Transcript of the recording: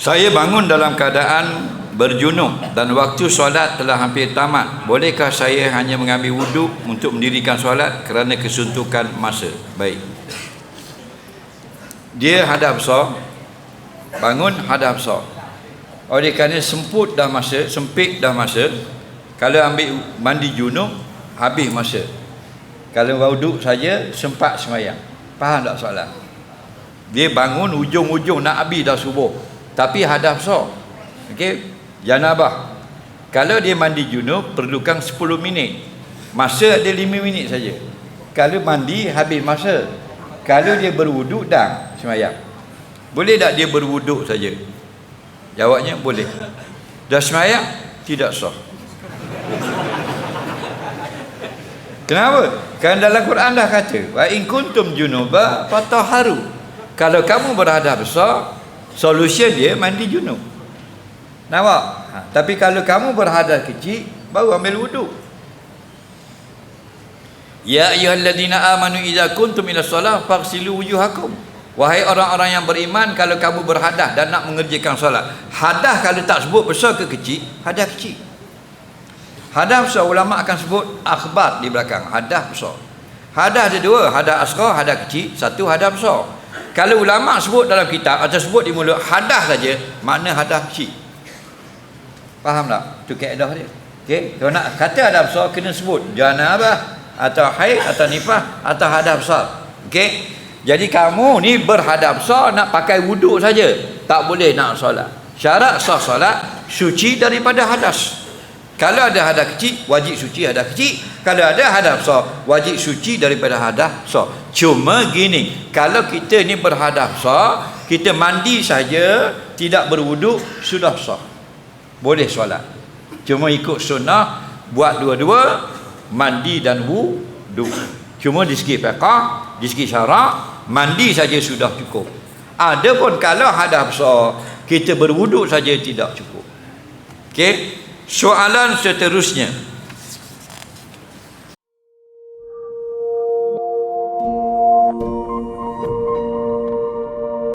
Saya bangun dalam keadaan berjunub dan waktu solat telah hampir tamat. Bolehkah saya hanya mengambil wuduk untuk mendirikan solat kerana kesuntukan masa? Baik. Dia hadap besar. Bangun hadap besar. Oleh kerana semput dah masa, sempit dah masa, kalau ambil mandi junub, habis masa. Kalau wuduk saja, sempat semayang. Faham tak soalan? Dia bangun ujung-ujung nak habis dah subuh. Tapi hadap besar. Okey? Janabah. Kalau dia mandi junub perlukan 10 minit. Masa ada 5 minit saja. Kalau mandi habis masa. Kalau dia berwuduk dah semayang. Boleh tak dia berwuduk saja? Jawabnya boleh. Dah semayang tidak sah. Kenapa? Kerana dalam Quran dah kata, wa in kuntum junuba fatahharu. Kalau kamu berhadap besar, solution dia mandi junub. Nampak? Ha, tapi kalau kamu berhadap kecil, baru ambil wuduk. Ya ayyuhalladzina amanu idza kuntum ila shalah faghsilu wujuhakum. Wahai orang-orang yang beriman, kalau kamu berhadah dan nak mengerjakan solat, hadah kalau tak sebut besar ke kecil, hadah kecil. Hadah besar ulama akan sebut akhbar di belakang, hadah besar. Hadah ada dua, hadah asghar, hadah kecil, satu hadah besar. Kalau ulama sebut dalam kitab atau sebut di mulut hadah saja, makna hadah kecil. Faham tak? Itu kaedah dia. Okey, kalau nak kata hadah besar kena sebut janabah atau haid atau nifah atau hadah besar. Okey? Jadi kamu ni berhadap besar nak pakai wuduk saja. Tak boleh nak solat. Syarat sah solat suci daripada hadas. Kalau ada hadas kecil, wajib suci hadas kecil. Kalau ada hadas besar, wajib suci daripada hadas besar. Cuma gini, kalau kita ni berhadas besar, kita mandi saja, tidak berwuduk, sudah sah. Boleh solat. Cuma ikut sunnah, buat dua-dua, mandi dan wuduk. Cuma di segi fiqah, di segi syarak, mandi saja sudah cukup. Adapun kalau hadas besar, kita berwuduk saja tidak cukup. Okey. Soalan seterusnya.